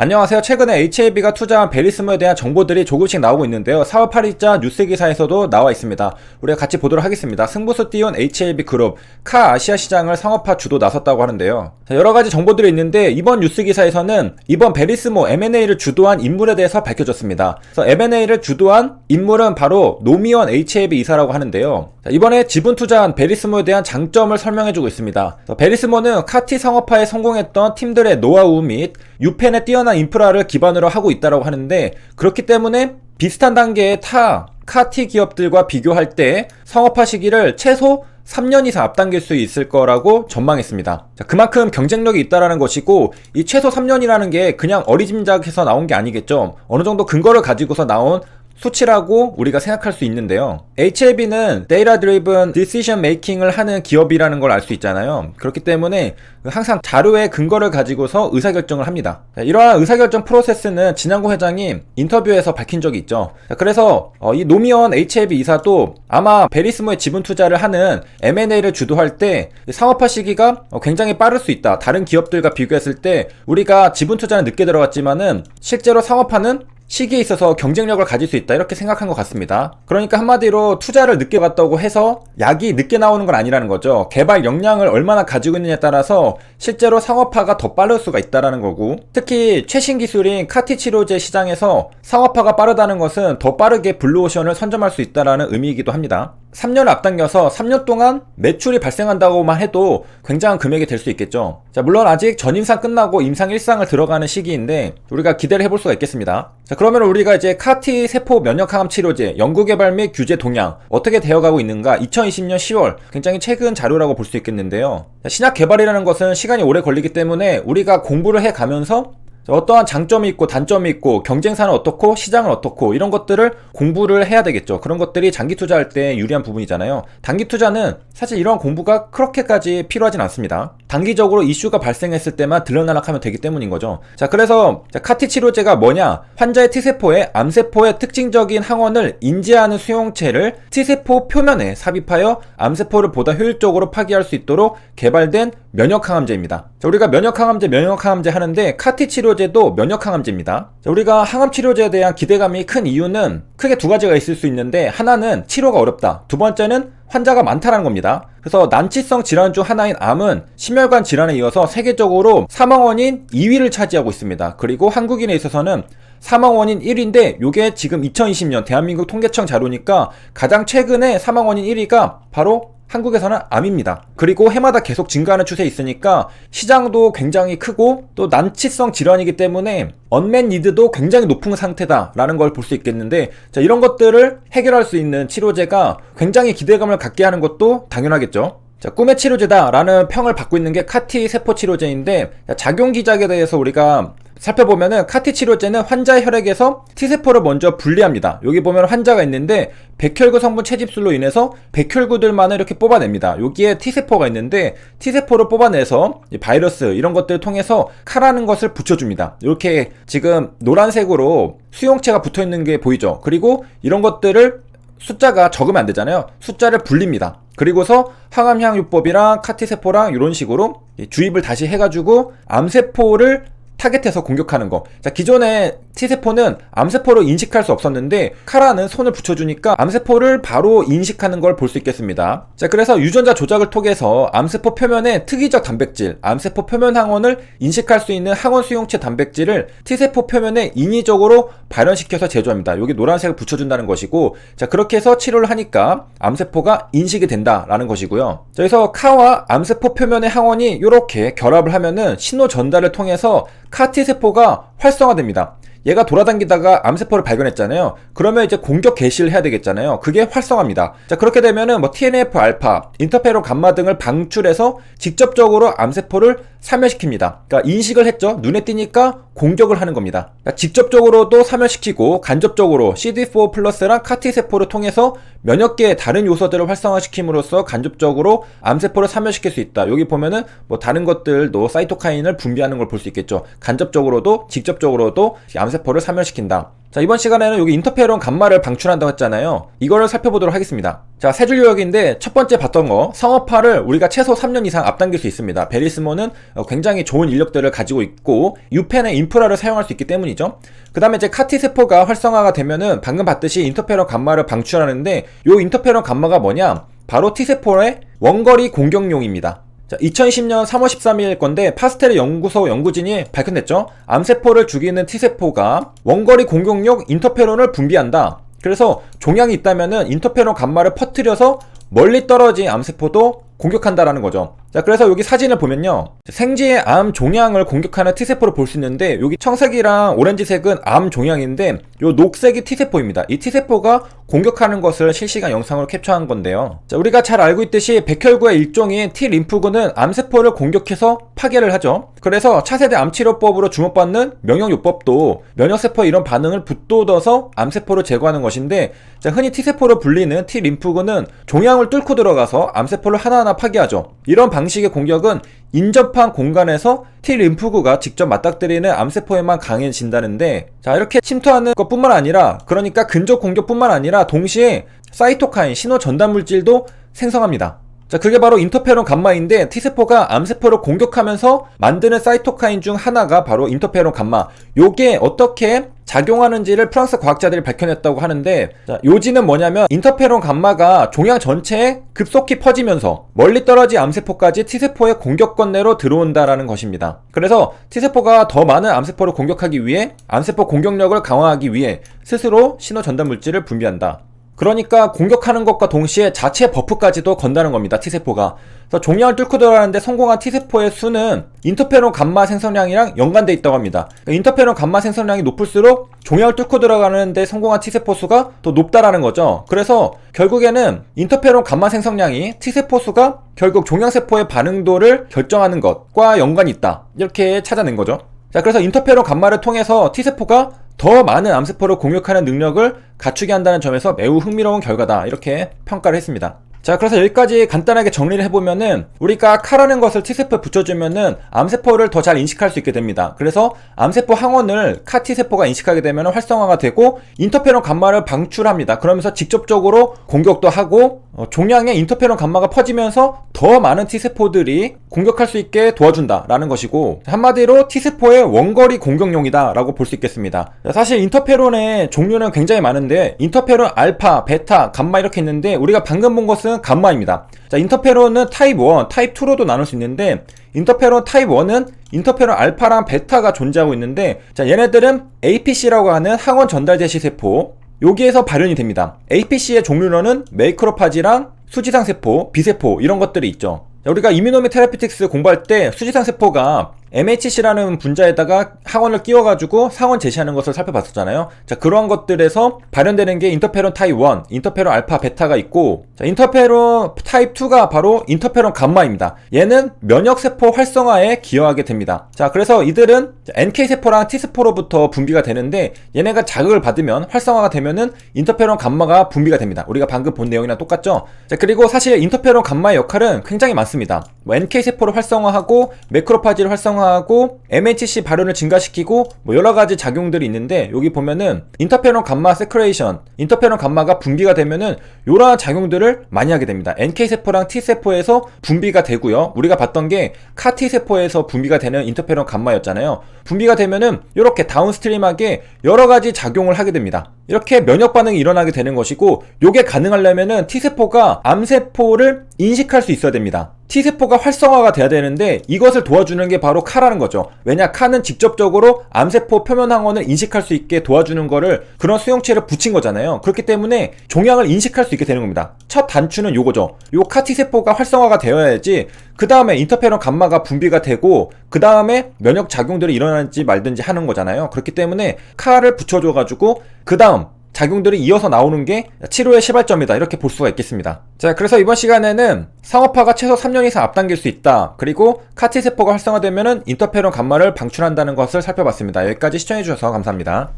안녕하세요. 최근에 HAB가 투자한 베리스모에 대한 정보들이 조금씩 나오고 있는데요. 4월 8일자 뉴스 기사에서도 나와 있습니다. 우리가 같이 보도록 하겠습니다. 승부수 띄운 HAB 그룹, 카 아시아 시장을 상업화 주도 나섰다고 하는데요. 자, 여러 가지 정보들이 있는데 이번 뉴스 기사에서는 이번 베리스모 M&A를 주도한 인물에 대해서 밝혀졌습니다. 그래서 M&A를 주도한 인물은 바로 노미원 HAB 이사라고 하는데요. 자, 이번에 지분 투자한 베리스모에 대한 장점을 설명해주고 있습니다. 베리스모는 카티 상업화에 성공했던 팀들의 노하우 및 유펜의 뛰어난 인프라를 기반으로 하고 있다고 하는데 그렇기 때문에 비슷한 단계의 타 카티 기업들과 비교할 때 상업화 시기를 최소 3년 이상 앞당길 수 있을 거라고 전망했습니다. 자, 그만큼 경쟁력이 있다라는 것이고 이 최소 3년이라는 게 그냥 어리짐작해서 나온 게 아니겠죠. 어느 정도 근거를 가지고서 나온 수치라고 우리가 생각할 수 있는데요. HLB는 Data Driven Decision Making을 하는 기업이라는 걸 알 수 있잖아요. 그렇기 때문에 항상 자료의 근거를 가지고서 의사결정을 합니다. 자, 이러한 의사결정 프로세스는 진양고 회장이 인터뷰에서 밝힌 적이 있죠. 자, 그래서 어, 이 노미원 HLB 이사도 아마 베리스모에 지분 투자를 하는 M&A를 주도할 때 상업화 시기가 어, 굉장히 빠를 수 있다. 다른 기업들과 비교했을 때 우리가 지분 투자는 늦게 들어갔지만은 실제로 상업화는 시기에 있어서 경쟁력을 가질 수 있다 이렇게 생각한 것 같습니다. 그러니까 한마디로 투자를 늦게 받다고 해서 약이 늦게 나오는 건 아니라는 거죠. 개발 역량을 얼마나 가지고 있느냐에 따라서 실제로 상업화가 더 빠를 수가 있다라는 거고 특히 최신 기술인 카티 치료제 시장에서 상업화가 빠르다는 것은 더 빠르게 블루오션을 선점할 수 있다라는 의미이기도 합니다. 3년을 앞당겨서 3년 동안 매출이 발생한다고만 해도 굉장한 금액이 될 수 있겠죠. 자, 물론 아직 전임상 끝나고 임상 1상을 들어가는 시기인데 우리가 기대를 해볼 수가 있겠습니다. 자, 그러면 우리가 이제 카티 세포 면역항암 치료제 연구 개발 및 규제 동향 어떻게 되어가고 있는가 2020년 10월 굉장히 최근 자료라고 볼 수 있겠는데요. 자, 신약 개발이라는 것은 시간이 오래 걸리기 때문에 우리가 공부를 해 가면서 어떠한 장점이 있고 단점이 있고 경쟁사는 어떻고 시장은 어떻고 이런 것들을 공부를 해야 되겠죠. 그런 것들이 장기 투자할 때 유리한 부분이잖아요. 단기 투자는 사실 이런 공부가 그렇게까지 필요하진 않습니다. 단기적으로 이슈가 발생했을 때만 들러날락하면 되기 때문인 거죠. 자, 그래서 자, 카티 치료제가 뭐냐? 환자의 T세포에 암세포의 특징적인 항원을 인지하는 수용체를 T세포 표면에 삽입하여 암세포를 보다 효율적으로 파괴할 수 있도록 개발된 면역항암제입니다. 자, 우리가 면역항암제, 면역항암제 하는데 카티 치료제도 면역항암제입니다. 자, 우리가 항암 치료제에 대한 기대감이 큰 이유는 크게 두 가지가 있을 수 있는데 하나는 치료가 어렵다. 두 번째는 환자가 많다는 겁니다. 그래서 난치성 질환 중 하나인 암은 심혈관 질환에 이어서 세계적으로 사망 원인 2위를 차지하고 있습니다. 그리고 한국인에 있어서는 사망 원인 1위인데 요게 지금 2020년 대한민국 통계청 자료니까 가장 최근에 사망 원인 1위가 바로 한국에서는 암입니다. 그리고 해마다 계속 증가하는 추세에 있으니까 시장도 굉장히 크고 또 난치성 질환이기 때문에 언맨 니드도 굉장히 높은 상태다라는 걸 볼 수 있겠는데 자 이런 것들을 해결할 수 있는 치료제가 굉장히 기대감을 갖게 하는 것도 당연하겠죠. 자, 꿈의 치료제다라는 평을 받고 있는 게 카티 세포 치료제인데 작용 기작에 대해서 우리가 살펴보면은 카티 치료제는 환자의 혈액에서 T세포를 먼저 분리합니다. 여기 보면 환자가 있는데 백혈구 성분 채집술로 인해서 백혈구들만을 이렇게 뽑아냅니다. 여기에 T세포가 있는데 T세포를 뽑아내서 바이러스 이런 것들을 통해서 카라는 것을 붙여줍니다. 이렇게 지금 노란색으로 수용체가 붙어 있는 게 보이죠. 그리고 이런 것들을 숫자가 적으면 안 되잖아요. 숫자를 불립니다. 그리고서 항암향유법이랑 카티세포랑 이런 식으로 주입을 다시 해가지고 암세포를 타겟해서 공격하는 거. 자, 기존에 T세포는 암세포로 인식할 수 없었는데 카라는 손을 붙여주니까 암세포를 바로 인식하는 걸 볼 수 있겠습니다. 자, 그래서 유전자 조작을 통해서 암세포 표면에 특이적 단백질, 암세포 표면 항원을 인식할 수 있는 항원 수용체 단백질을 T세포 표면에 인위적으로 발현시켜서 제조합니다. 여기 노란색을 붙여준다는 것이고, 자, 그렇게 해서 치료를 하니까 암세포가 인식이 된다라는 것이고요. 자, 그래서 카와 암세포 표면의 항원이 이렇게 결합을 하면은 신호 전달을 통해서 카티 세포가 활성화됩니다. 얘가 돌아다니다가 암세포를 발견했잖아요. 그러면 이제 공격 개시를 해야 되겠잖아요. 그게 활성화입니다. 자, 그렇게 되면은 뭐 TNF 알파, 인터페론 감마 등을 방출해서 직접적으로 암세포를 사멸시킵니다. 그러니까 인식을 했죠. 눈에 띄니까 공격을 하는 겁니다. 그러니까 직접적으로도 사멸시키고 간접적으로 CD4 플러스랑 카티 세포를 통해서 면역 계의 다른 요소들을 활성화시킴으로써 간접적으로 암세포를 사멸시킬 수 있다. 여기 보면은 뭐 다른 것들도 사이토카인을 분비하는 걸 볼 수 있겠죠. 간접적으로도 직접적으로도 암 세포를 사멸시킨다. 자, 이번 시간에는 여기 인터페론 감마를 방출한다고 했잖아요. 이거를 살펴보도록 하겠습니다. 자, 세 줄 요약인데 첫 번째 봤던 거 성업화를 우리가 최소 3년 이상 앞당길 수 있습니다. 베리스모는 어, 굉장히 좋은 인력들을 가지고 있고 유펜의 인프라를 사용할 수 있기 때문이죠. 그 다음에 이제 카티 세포가 활성화가 되면은 방금 봤듯이 인터페론 감마를 방출하는데 요 인터페론 감마가 뭐냐? 바로 T세포의 원거리 공격용입니다. 자, 2020년 3월 13일 건데 파스텔 연구소 연구진이 밝혀냈죠. 암세포를 죽이는 T세포가 원거리 공격용 인터페론을 분비한다. 그래서 종양이 있다면은 인터페론 감마를 퍼뜨려서 멀리 떨어진 암세포도 공격한다라는 거죠. 자, 그래서 여기 사진을 보면요. 생지의 암 종양을 공격하는 T세포를 볼 수 있는데, 여기 청색이랑 오렌지색은 암 종양인데, 요 녹색이 T세포입니다. 이 T세포가 공격하는 것을 실시간 영상으로 캡처한 건데요. 자, 우리가 잘 알고 있듯이 백혈구의 일종인 T림프구는 암세포를 공격해서 파괴를 하죠. 그래서 차세대 암치료법으로 주목받는 명령요법도 면역세포 이런 반응을 붙돋아서 암세포를 제거하는 것인데, 자, 흔히 T세포로 불리는 T림프구는 종양을 뚫고 들어가서 암세포를 하나하나 파괴하죠. 이런 방식의 공격은 인접한 공간에서 T 림프구가 직접 맞닥뜨리는 암세포에만 강해진다는데 자 이렇게 침투하는 것뿐만 아니라 그러니까 근접 공격뿐만 아니라 동시에 사이토카인 신호 전달 물질도 생성합니다. 자, 그게 바로 인터페론 감마인데 T세포가 암세포를 공격하면서 만드는 사이토카인 중 하나가 바로 인터페론 감마. 요게 어떻게 작용하는지를 프랑스 과학자들이 밝혀냈다고 하는데 자, 요지는 뭐냐면 인터페론 감마가 종양 전체에 급속히 퍼지면서 멀리 떨어진 암세포까지 T세포의 공격권 내로 들어온다라는 것입니다. 그래서 T세포가 더 많은 암세포를 공격하기 위해 암세포 공격력을 강화하기 위해 스스로 신호 전달 물질을 분비한다. 그러니까 공격하는 것과 동시에 자체 버프까지도 건다는 겁니다. T세포가. 그래서 종양을 뚫고 들어가는데 성공한 T세포의 수는 인터페론 감마 생성량이랑 연관돼 있다고 합니다. 그러니까 인터페론 감마 생성량이 높을수록 종양을 뚫고 들어가는데 성공한 T세포 수가 더 높다라는 거죠. 그래서 결국에는 인터페론 감마 생성량이 T세포 수가 결국 종양세포의 반응도를 결정하는 것과 연관이 있다. 이렇게 찾아낸 거죠. 자, 그래서 인터페론 감마를 통해서 T세포가 더 많은 암세포를 공격하는 능력을 갖추게 한다는 점에서 매우 흥미로운 결과다. 이렇게 평가를 했습니다. 자, 그래서 여기까지 간단하게 정리를 해보면은 우리가 카라는 것을 T세포에 붙여주면은 암세포를 더 잘 인식할 수 있게 됩니다. 그래서 암세포 항원을 카 T세포가 인식하게 되면 활성화가 되고 인터페론 감마를 방출합니다. 그러면서 직접적으로 공격도 하고 어, 종양의 인터페론 감마가 퍼지면서 더 많은 T세포들이 공격할 수 있게 도와준다 라는 것이고 한마디로 T세포의 원거리 공격용이다 라고 볼 수 있겠습니다. 사실 인터페론의 종류는 굉장히 많은데 인터페론 알파, 베타, 감마 이렇게 있는데 우리가 방금 본 것은 감마입니다. 자, 인터페론은 타입 1, 타입 2로도 나눌 수 있는데 인터페론 타입 1은 인터페론 알파랑 베타가 존재하고 있는데 자, 얘네들은 APC라고 하는 항원 전달 제시 세포 여기에서 발현이 됩니다. APC의 종류로는 메이크로파지랑 수지상 세포, 비세포 이런 것들이 있죠. 우리가 이뮤노미 테라피틱스 공부할 때 수지상 세포가 MHC라는 분자에다가 항원을 끼워가지고 상원 제시하는 것을 살펴봤었잖아요. 자, 그런 것들에서 발현되는 게 인터페론 타입 1, 인터페론 알파, 베타가 있고, 자, 인터페론 타입 2가 바로 인터페론 감마입니다. 얘는 면역세포 활성화에 기여하게 됩니다. 자, 그래서 이들은 NK세포랑 T세포로부터 분비가 되는데, 얘네가 자극을 받으면 활성화가 되면은 인터페론 감마가 분비가 됩니다. 우리가 방금 본 내용이랑 똑같죠? 자, 그리고 사실 인터페론 감마의 역할은 굉장히 많습니다. 뭐 NK세포를 활성화하고, 매크로파지를 활성화 활성화하고 MHC 발현을 증가시키고 뭐 여러 가지 작용들이 있는데 여기 보면은 인터페론 감마 세크레이션, 인터페론 감마가 분비가 되면은 이러한 작용들을 많이 하게 됩니다. NK 세포랑 T 세포에서 분비가 되고요. 우리가 봤던 게 카티 세포에서 분비가 되는 인터페론 감마였잖아요. 분비가 되면은 이렇게 다운스트림하게 여러 가지 작용을 하게 됩니다. 이렇게 면역 반응이 일어나게 되는 것이고 요게 가능하려면은 T세포가 암세포를 인식할 수 있어야 됩니다. T세포가 활성화가 돼야 되는데 이것을 도와주는 게 바로 카라는 거죠. 왜냐 카는 직접적으로 암세포 표면 항원을 인식할 수 있게 도와주는 거를 그런 수용체를 붙인 거잖아요. 그렇기 때문에 종양을 인식할 수 있게 되는 겁니다. 첫 단추는 요거죠. 요 카 T세포가 활성화가 되어야지 그 다음에 인터페론 감마가 분비가 되고 그 다음에 면역 작용들이 일어나는지 말든지 하는 거잖아요. 그렇기 때문에 카를 붙여줘가지고 그 다음 작용들이 이어서 나오는 게 치료의 시발점이다. 이렇게 볼 수가 있겠습니다. 자 그래서 이번 시간에는 상업화가 최소 3년 이상 앞당길 수 있다. 그리고 카티 세포가 활성화되면 인터페론 감마를 방출한다는 것을 살펴봤습니다. 여기까지 시청해주셔서 감사합니다